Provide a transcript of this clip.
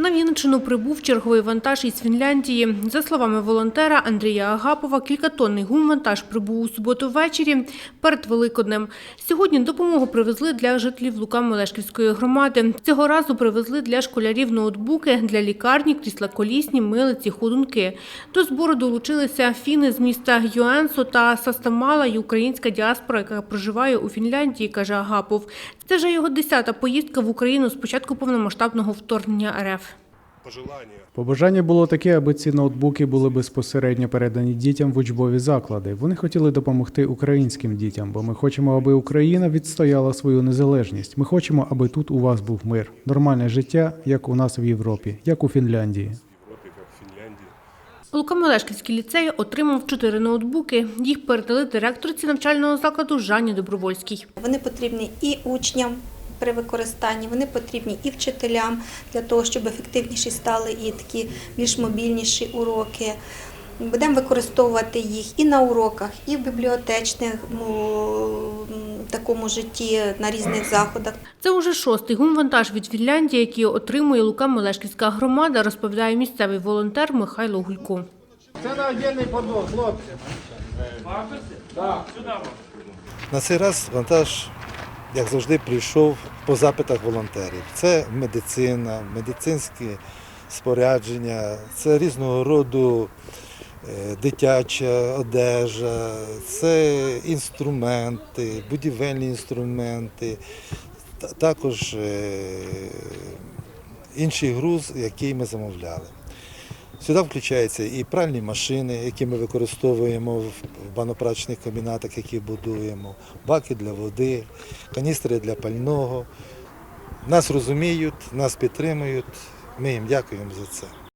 На Вінниччину прибув черговий вантаж із Фінляндії. За словами волонтера Андрія Агапова, кількатонний гумвантаж прибув у суботу ввечері перед Великоднем. Сьогодні допомогу привезли для жителів Лука-Мелешківської громади. Цього разу привезли для школярів ноутбуки, для лікарні, крісла колісні, милиці, ходунки. До збору долучилися фіни з міста Юенсо та Састамала і українська діаспора, яка проживає у Фінляндії, каже Агапов. Це вже його десята поїздка в Україну з початку повномасштабного вторгнення РФ. пожелання. Побажання було таке, аби ці ноутбуки були безпосередньо передані дітям в учбові заклади. Вони хотіли допомогти українським дітям, бо ми хочемо, аби Україна відстояла свою незалежність. Ми хочемо, аби тут у вас був мир, нормальне життя, як у нас в Європі, як у Фінляндії. В Європі, як в Фінляндії. Лука-Мелешківський ліцей отримав чотири ноутбуки. Їх передали директорці навчального закладу Жанні Добровольській. Вони потрібні і учням при використанні, вони потрібні і вчителям для того, щоб ефективніші стали і такі більш мобільніші уроки. Будемо використовувати їх і на уроках, і в бібліотечному такому житті на різних заходах. Це уже шостий гумвантаж від Фінляндії, який отримує Лука-Мелешківська громада, розповідає місцевий волонтер Михайло Гулько. Це на отдельний подвох, хлопці. На цей раз вантаж, як завжди, прийшов по запитах волонтерів. Це медицина, медицинське спорядження, це різного роду дитяча одежа, це інструменти, будівельні інструменти, також е, інший груз, який ми замовляли. Сюди включаються і пральні машини, які ми використовуємо в банопрачних комбінатах, які будуємо, баки для води, каністри для пального. Нас розуміють, нас підтримують. Ми їм дякуємо за це.